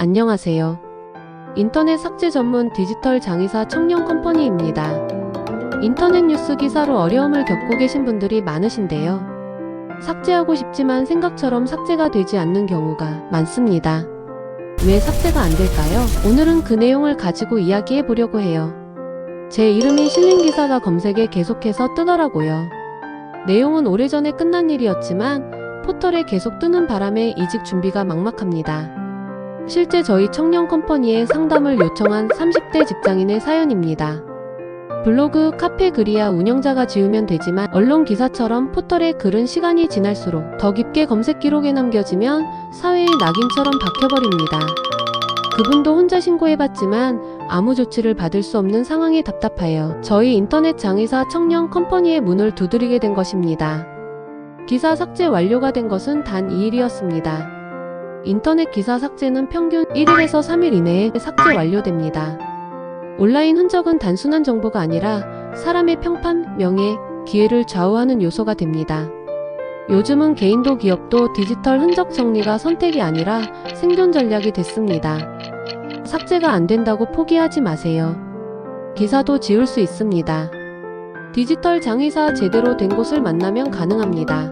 안녕하세요. 인터넷 삭제 전문 디지털 장의사 청년 컴퍼니입니다. 인터넷 뉴스 기사로 어려움을 겪고 계신 분들이 많으신데요. 삭제하고 싶지만 생각처럼 삭제가 되지 않는 경우가 많습니다. 왜 삭제가 안 될까요? 오늘은 그 내용을 가지고 이야기해 보려고 해요. 제 이름이 실린 기사가 검색에 계속해서 뜨더라고요. 내용은 오래전에 끝난 일이었지만 포털에 계속 뜨는 바람에 이직 준비가 막막합니다. 실제 저희 청년 컴퍼니에 상담을 요청한 30대 직장인의 사연입니다. 블로그, 카페 글이야 운영자가 지우면 되지만 언론 기사처럼 포털에 글은 시간이 지날수록 더 깊게 검색 기록에 남겨지면 사회의 낙인처럼 박혀버립니다. 그분도 혼자 신고해봤지만 아무 조치를 받을 수 없는 상황에 답답하여 저희 인터넷 장의사 청년 컴퍼니의 문을 두드리게 된 것입니다. 기사 삭제 완료가 된 것은 단 2일이었습니다. 인터넷 기사 삭제는 평균 1일에서 3일 이내에 삭제 완료됩니다. 온라인 흔적은 단순한 정보가 아니라 사람의 평판, 명예, 기회를 좌우하는 요소가 됩니다. 요즘은 개인도 기업도 디지털 흔적 정리가 선택이 아니라 생존 전략이 됐습니다. 삭제가 안 된다고 포기하지 마세요. 기사도 지울 수 있습니다. 디지털 장의사 제대로 된 곳을 만나면 가능합니다.